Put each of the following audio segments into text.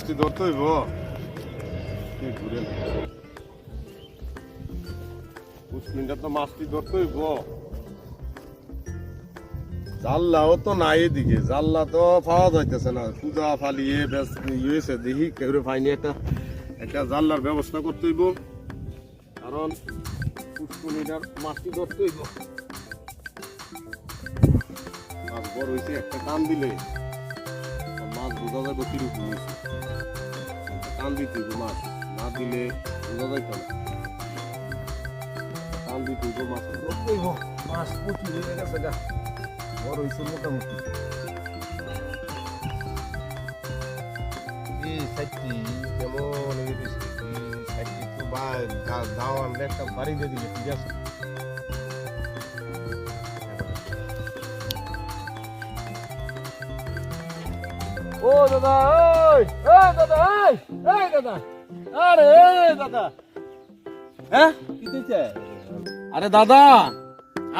মাছটি ধরতে হইব। ঘুরে তো নাই এদিকে। জাল্লা তো পাওয়া যাইতেছে না। পূজা ইয়েছে দেখি একটা একটা জাল্লার ব্যবস্থা করতে হইব। কারণ পুষ্পনিটার মাছটি ধরতে হইব। বড় হয়েছে একটা টান দিলে। মাছ বোঝা যাবে কীরকম টান দিতে হইব মাছ না দিলে বোঝা যাইত না টান দিতে হইব মাছ। মাছ প্রচুর হয়ে গেছে গা। বড় হয়েছে মোটামুটি। কেমন বা দাওয়ান একটা বাড়ি দিয়ে দিলে ঠিক আছে। ও দাদা ওই ওই দাদা ওই এই দাদা আরে এই দাদা। হ্যাঁ? কি আরে দাদা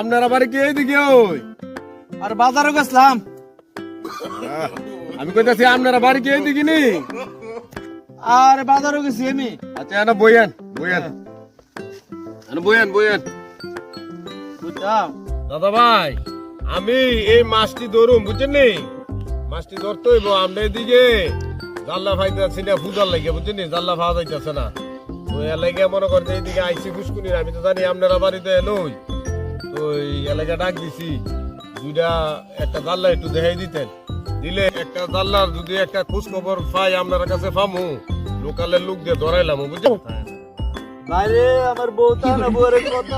আপনারা বাড়ি কি এইদিকে ওই? আর বাজারে গেছিলাম। আমি কইতাছি আপনারা বাড়ি কি এইদিকে নি আর বাজারে গেছি আমি। আচ্ছা এনে বইয়েন বইয়েন। এনে বইয়েন বইয়েন। বুঝলাম। দাদা ভাই আমি এই মাছটি ধরুম বুঝছেন নি? মাছটি ধরতে হইব আমরা এদিকে। জাল্লা ফাইতেছি না ফুজার লাগে বুঝছেন জাল্লা পাওয়া যাইতেছে না। তো এর লাগে মনে করতে এইদিকে আইসি ফুসকুনির আমি তো জানি আপনারা বাড়িতে নই তো এই এলাকা ডাক দিছি, দুইটা একটা জাল্লা একটু দেখাই দিতেন। দিলে একটা জাল্লার যদি একটা খোঁজ খবর পাই, আপনার কাছে পামু। লোকালের লোক দিয়ে ধরাইলাম, বুঝছেন? বাইরে আমার বউ তা না বউরে কথা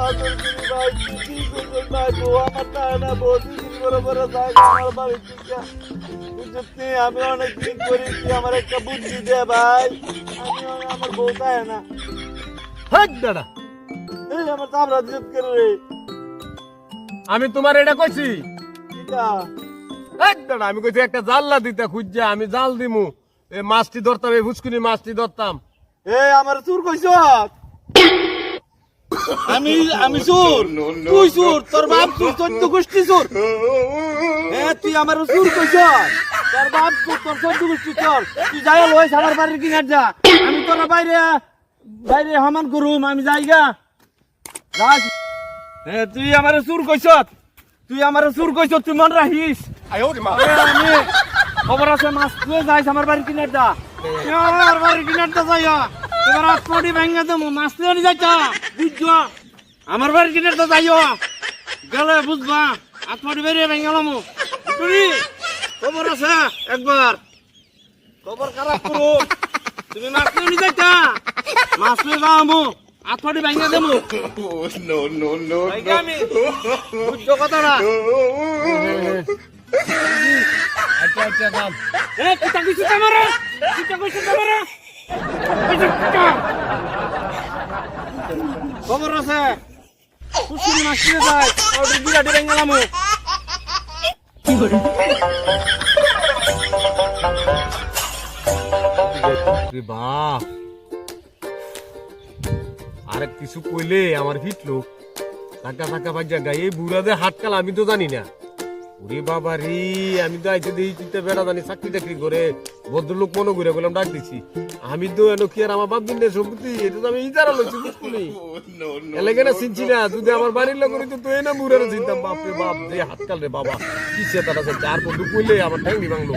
ভাই, কি ভাই, বউ আমার তা না, বউ বড় বড় যায় আমার বাড়ি থেকে বুঝতে আমি অনেক দিন করি তুই আমার একটা বুদ্ধি দে ভাই। আমি আমার বউ তাই না। হাট দাদা। এই আমার তামরা জিত করে রে? আমি তোমার এটা কইছি। আমি কইছি একটা জাল্লা দিতে খুঁজছে আমি জাল দিমু। এই মাছটি ধরতাম এই ফুসকুনি মাছটি ধরতাম। এই আমার চুর কইছ? আমি আমি চুর। তুই চুর তোর বাপ চুর চোদ্দ গোষ্ঠী চুর। এ তুই আমার চুর কইছ। তোর বাপ চুর তোর চোদ্দ গোষ্ঠী চোর। তুই যাই লইস আমার বাড়ির কিনার যা। আমি তোর বাইরে বাইরে সমান করুম আমি যাই গা। যাস এ তুই আমার চুর কইছ। তুই আমার চুর কইছ তুই মন রাখিস। আমি। খবর আছে মাছ তুই যাইস আমার বাড়ির কিনার যা। তুই আমার বাড়ির কিনার যা যাইয়া। তোমার আত্মটি ভেঙে দেবো মাছ তুই নিয়ে যাইতা বুঝছ? আমার বাড়ির কিনার যা যাইও। গেলে বুঝবা আত্মটি বেরিয়ে ভেঙে গেলাম খবর আছে? একবার। খবর খারাপ করো। তুমি মাছ নিয়ে যাইতা। মাছ তুই যাব আত্মটি ভেঙে দেবো। বুঝছ কথাটা? আচ্ছা আচ্ছা দাম। এ কিতা কইছিস আমারে কিতা কইছিস আমারে খবর আছে? যায় বিরাটি বেঙ্গালাম বাপ। আরে কিছু কইলে আমার ফিটলো টাকা টাকা বাজা গায়ে বুড়া দে হাটকাল আমি তো জানি না। ওরে বাবা রে আমি তো আইতে দিই চিন্তা বেড়া জানি চাকরি টাকরি করে। ভদ্রলোক মনে করে বললাম ডাক দিছি আমি তো এনো কি আর আমার বাপ দিন সম্পত্তি? এটা তো আমি ইজারা লইছি বুঝলি. এলাকা না চিনছি না। যদি আমার বাড়ির লোক তো তুই না মুরের চিনতাম। বাপ রে বাপ যে হাতকাল রে বাবা কি সে তারা আর বন্ধু কইলে আমার ঠ্যাং ভাঙলো।